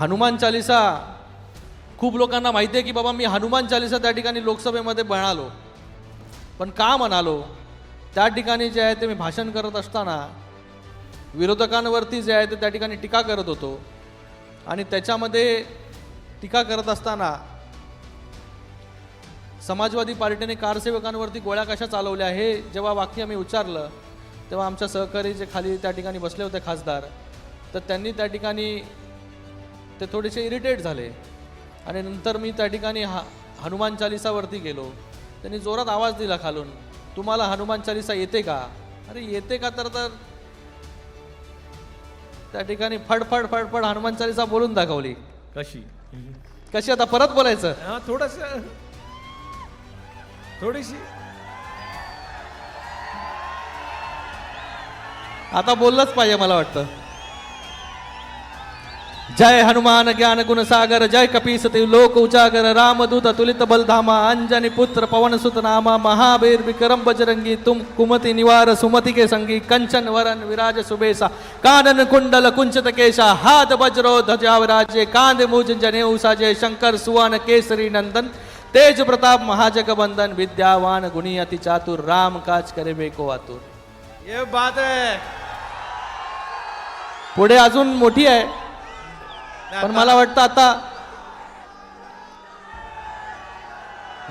हनुमान चालिसा खूप लोकांना माहिती आहे की बाबा मी हनुमान चालिसा त्या ठिकाणी लोकसभेमध्ये म्हणालो. पण का म्हणालो? त्या ठिकाणी जे आहे ते मी भाषण करत असताना विरोधकांवरती जे आहे ते त्या ठिकाणी टीका करत होतो. आणि त्याच्यामध्ये टीका करत असताना समाजवादी पार्टीने कारसेवकांवरती गोळ्या कशा चालवल्या हे जेव्हा वाक्य मी उच्चारलं तेव्हा आमच्या सहकारी जे खाली त्या ठिकाणी बसले होते खासदार तर त्यांनी त्या ठिकाणी ते थोडेसे इरिटेट झाले. आणि नंतर मी त्या ठिकाणी हा हनुमान चालिसावरती गेलो. त्यांनी जोरात आवाज दिला खालून तुम्हाला हनुमान चालिसा येते का? अरे येते का तर तर. त्या ठिकाणी फडफड फडफड हनुमान चालिसा बोलून दाखवली. कशी? कशी आता परत बोलायचं? हा थोडस. थोडीशी. आता बोललंच पाहिजे मला वाटतं. जय हनुमान ज्ञान गुण सागर जय कपीस ते लोक उजागर रामदूत तुलित बलधामा अंजनी पुत्र पवन सुत नामा महावीर विक्रम बजरंगी तुम कुमति निवार सुमति के संगी कंचन वरन विराज सुबेसा कानन कुंडल कुंचित केशा हाथ वज्रो ध्वजा विराजे कांद मुज जनेऊ साजे शंकर सुवन केसरी नंदन तेज प्रताप महाजग बंदन विद्यावान गुणी अति चातुर राम काज करे बेको आतुर। ये बात है। पुढे अजून मोठी आहे। पण मला वाटतं आता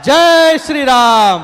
जय श्रीराम!